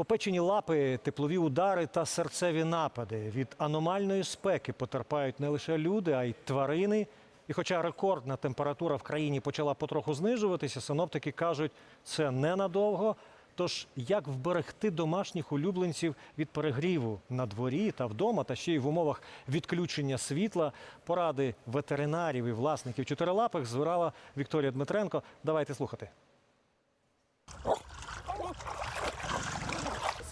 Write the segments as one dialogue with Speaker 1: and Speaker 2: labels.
Speaker 1: Попечені лапи, теплові удари та серцеві напади. Від аномальної спеки потерпають не лише люди, а й тварини. І хоча рекордна температура в країні почала потроху знижуватися, синоптики кажуть, це ненадовго. Тож як вберегти домашніх улюбленців від перегріву на дворі та вдома, та ще й в умовах відключення світла, поради ветеринарів і власників чотирилапих збирала Вікторія Дмитренко. Давайте слухати.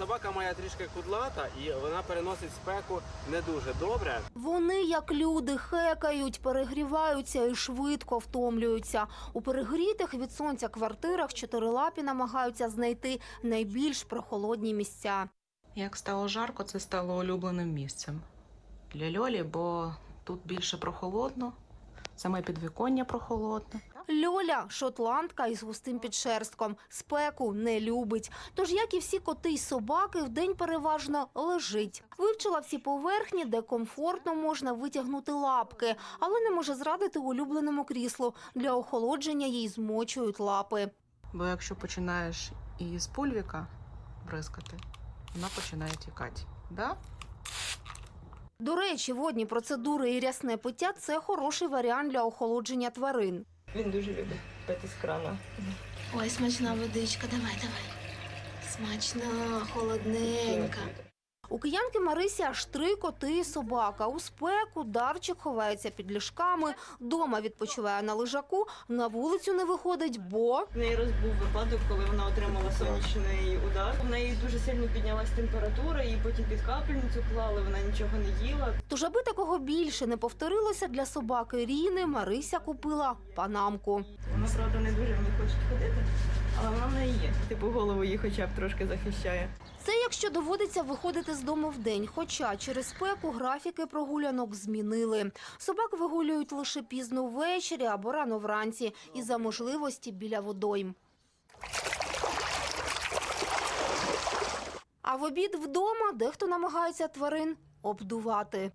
Speaker 2: Собака моя трішки кудлата і вона переносить спеку не дуже добре.
Speaker 3: Вони, як люди, хекають, перегріваються і швидко втомлюються. У перегрітих від сонця квартирах чотирилапі намагаються знайти найбільш прохолодні місця.
Speaker 4: Як стало жарко, це стало улюбленим місцем для Льолі, бо тут більше прохолодно, саме підвіконня прохолодне.
Speaker 3: Льоля шотландка із густим підшерстком. Спеку не любить. Тож, як і всі коти й собаки, вдень переважно лежить. Вивчила всі поверхні, де комфортно можна витягнути лапки, але не може зрадити улюбленому кріслу. Для охолодження їй змочують лапи.
Speaker 4: Бо якщо починаєш із пульвіка бризкати, вона починає тікати. Да?
Speaker 3: До речі, водні процедури і рясне пиття – це хороший варіант для охолодження тварин.
Speaker 5: Він дуже любить пити з крана.
Speaker 3: Ой, смачна водичка, давай, давай. Смачна, холодненька. У киянки Марисі аж три коти і собака. У спеку Дарчик ховається під ліжками, дома відпочиває на лежаку, на вулицю не виходить, бо
Speaker 5: В неї раз був випадок, коли вона отримала сонячний удар. В неї дуже сильно піднялась температура, її потім під капельницю клали, вона нічого не їла.
Speaker 3: тож, аби такого більше не повторилося для собаки Ріни, Марися купила панамку.
Speaker 5: Вона, правда, не дуже мені хоче ходити, але вона в неї є. Типу голову її хоча б трошки захищає.
Speaker 3: Це якщо доводиться виходити з дому вдень. Хоча через спеку графіки прогулянок змінили. Собак вигулюють лише пізно ввечері або рано вранці, і за можливості біля водойм. А в обід вдома дехто намагається тварин обдувати.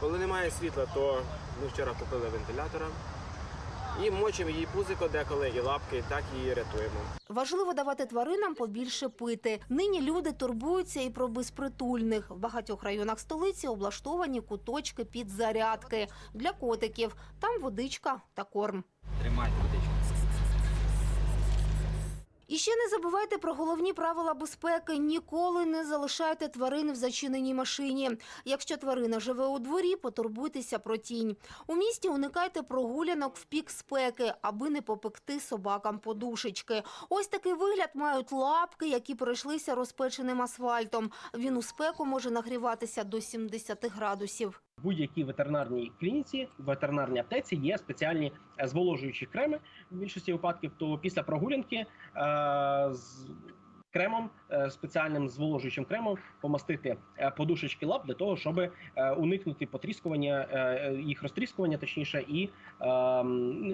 Speaker 2: Коли немає світла, то ми вчора купили вентилятора і мочимо її пузико деколи і лапки, так її рятуємо.
Speaker 3: Важливо давати тваринам побільше пити. Нині люди турбуються і про безпритульних. В багатьох районах столиці облаштовані куточки під зарядки для котиків. Там водичка та корм.
Speaker 2: Тримайте водичку.
Speaker 3: І ще не забувайте про головні правила безпеки. Ніколи не залишайте тварин в зачиненій машині. Якщо тварина живе у дворі, потурбуйтеся про тінь. У місті уникайте прогулянок в пік спеки, аби не попекти собакам подушечки. Ось такий вигляд мають лапки, які пройшлися розпеченим асфальтом. Він у спеку може нагріватися до 70 градусів.
Speaker 6: Будь-якій ветеринарній клініці, в ветеринарній аптеці є спеціальні е, зволожуючі креми в більшості випадків. То після прогулянки е, з кремом, е, спеціальним зволожуючим кремом помастити подушечки лап для того, щоб уникнути потріскування їх розтріскування, точніше, і, е,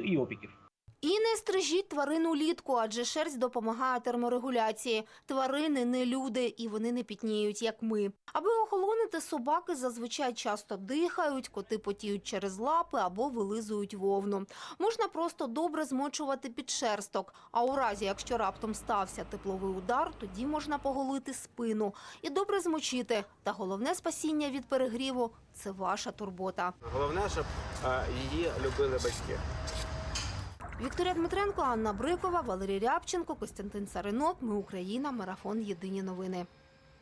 Speaker 6: і опіків.
Speaker 3: І не стрижіть тварин улітку, адже шерсть допомагає терморегуляції. Тварини не люди, і вони не пітніють, як ми. Аби охолонити, собаки зазвичай часто дихають, коти потіють через лапи або вилизують вовну. Можна просто добре змочувати підшерсток. А у разі, якщо раптом стався тепловий удар, тоді можна поголити спину і добре змочити. Та головне спасіння від перегріву це ваша турбота.
Speaker 2: Головне, щоб е, її любили батьки.
Speaker 3: Вікторія Дмитренко, Анна Брикова, Валерій Рябченко, Костянтин Царинок. Ми Україна. Марафон. Єдині новини.